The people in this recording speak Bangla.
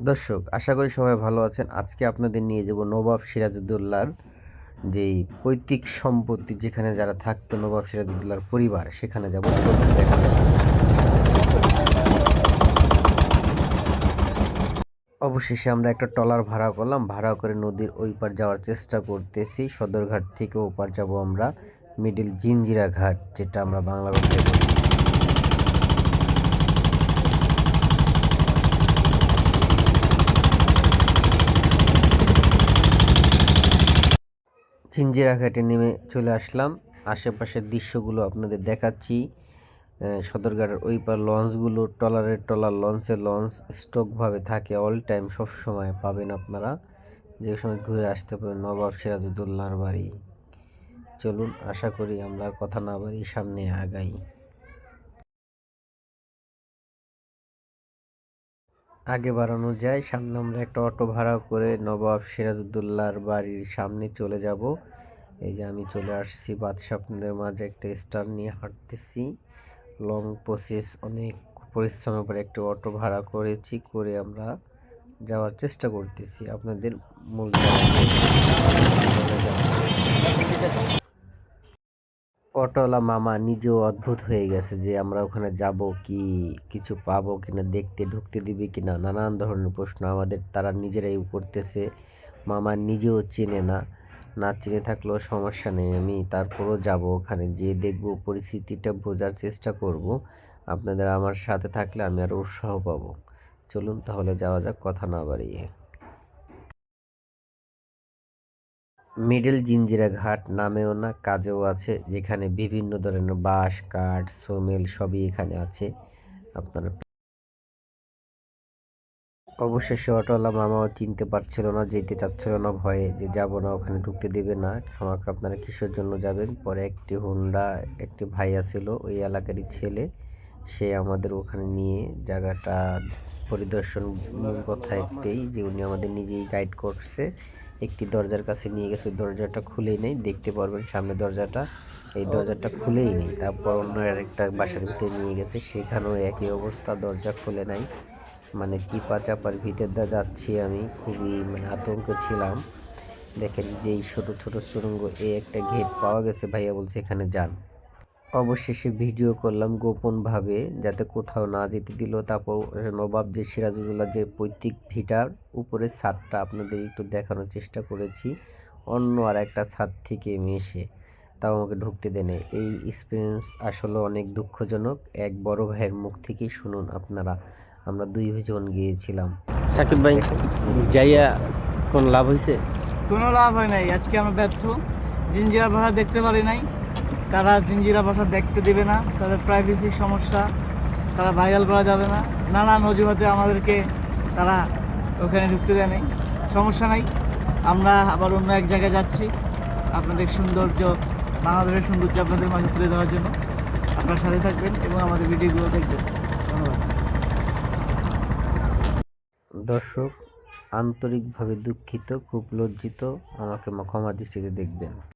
দর্শক, আশা করি সবাই ভালো আছেন আজকে আপনাদের নিয়ে যাব নবাব সিরাজউদ্দৌলার যেই পৈতৃক সম্পত্তি যেখানে যারা থাকতো, নবাব সিরাজউদ্দৌলার পরিবার, সেখানে যাব। অবশেষে আমরা একটা ট্রলার ভাড়া করলাম ভাড়া করে নদীর ওই পার যাওয়ার চেষ্টা করতেছি সদরঘাট থেকে ওপার যাব আমরা, মিডিল জিঞ্জিরা ঘাট, যেটা আমরা বাংলা ভাষায় বলি। ঘাটে নেমে চলে আসলাম। আশেপাশের দৃশ্যগুলো আপনাদের দেখাচ্ছি। সদরঘাটের ওই পার লঞ্চগুলো ট্রলারের ট্রলার, লঞ্চে লঞ্চ, স্টকভাবে থাকে অল টাইম সব সময় পাবেন আপনারা। যে সময় ঘুরে আসতে পারেন নবাব সিরাজউদ্দৌলার বাড়ি। চলুন, আশা করি আমরা কথা না বাড়ি সামনে আগাই। আগে বাড়ানো যায়। সামনে আমরা একটা অটো ভাড়া করে নবাব সিরাজউদ্দৌলার বাড়ির সামনে চলে যাব। এই যে আমি চলে আসছি বাদশাহ আপনাদের মাঝে একটা স্টার নিয়ে হাঁটতেছি। লং প্রসেস অনেক পরিশ্রমের পরে একটা অটো ভাড়া করেছি, করে আমরা যাওয়ার চেষ্টা করতেছি। আপনাদের মূল জায়গায় চলে যাব। অটোওয়ালা মামা নিজেও অদ্ভুত হয়ে গেছে যে আমরা ওখানে যাব কি, কিছু পাবো কিনা, দেখতে, ঢুকতে দিবে কিনা, নানান ধরনের প্রশ্ন আমাদের তারা নিজেরাই করতেছে। মামা নিজেও চেনে না না চিনে থাকলেও সমস্যা নেই, আমি তারপরও যাব ওখানে, যেয়ে দেখব পরিস্থিতিটা বোঝার চেষ্টা করব। আপনাদের আমার সাথে থাকলে আমি আরও উৎসাহ পাবো। চলুন তাহলে যাওয়া যাক, কথা না বাড়িয়ে। মিডল জিঞ্জিরা ঘাট নামেও না কাজেও আছে, যেখানে বিভিন্ন ধরনের বাঁশ, কাঠ, সোমেল সবই এখানে আছে। আপনারা অবশেষে অটোওয়ালা মামাও চিনতে পারছিল না, যেতে চাচ্ছিল না ভয়ে যে যাব না, ওখানে ঢুকতে দেবে না। আমাকে আপনারা কিসের জন্য যাবেন? পরে একটি হুন্ডা, একটি ভাইয়া ছিল, ওই এলাকারই ছেলে। সে আমাদের ওখানে নিয়ে জায়গাটা পরিদর্শন কথা একটাই যে উনি আমাদের নিজেই গাইড করছে। একটি দরজার কাছে নিয়ে গেছে, দরজাটা খুলেই নেই, দেখতে পারবেন সামনে দরজাটা। এই দরজাটা খুলেই নেই, তারপর অন্য আরেকটা বাসার ভিতরে নিয়ে গেছে, সেখানেও একই অবস্থা, দরজা খুলে নাই। মানে চিপা চাপার ভিতর দিয়ে যাচ্ছি আমি, খুবই মানে আতঙ্ক ছিলাম। দেখেন যে এই ছোটো ছোটো সুরঙ্গ, এই একটা গেট পাওয়া গেছে, ভাইয়া বলছে এখানে যান। অবশেষে ভিডিও করলাম গোপনভাবে যাতে কোথাও না যেতে দিল। তারপর নবাব যে সিরাজউদ্দৌলা যে পৈতৃক ভিটার উপরে ছাদটা আপনাদের একটু দেখানোর চেষ্টা করেছি অন্য আর একটা ছাদ থেকে মেশে। তাও আমাকে ঢুকতে দেনে এই এক্সপিরিয়েন্স আসলে অনেক দুঃখজনক। এক বড় ভাইয়ের মুখ থেকেই শুনুন আপনারা। আমরা দুই জন গিয়েছিলাম। সাকিব ভাই যাইয়া কোন লাভ হয়েছে কোনো লাভ হয় নাই। আজকে আমরা ব্যর্থ। জিঞ্জিরা ভাড়া দেখতে পারি নাই। তারা জিঞ্জিরা ভাষা দেখতে দেবে না, তাদের প্রাইভেসির সমস্যা, তারা ভাইরাল করা যাবে না। নানান অজুহাতে আমাদেরকে তারা ওখানে ঢুকতে দেয় নাই। সমস্যা নাই, আমরা আবার অন্য এক জায়গায় যাচ্ছি, আপনাদের সৌন্দর্য, বাংলাদেশের সৌন্দর্য আপনাদের মাঝে তুলে ধরার জন্য। আপনার সাথে থাকবেন এবং আমাদের ভিডিওগুলো দেখবেন। ধন্যবাদ। দর্শক, আন্তরিকভাবে দুঃখিত, খুব লজ্জিত, আমাকে ক্ষমা দৃষ্টিতে দেখবেন।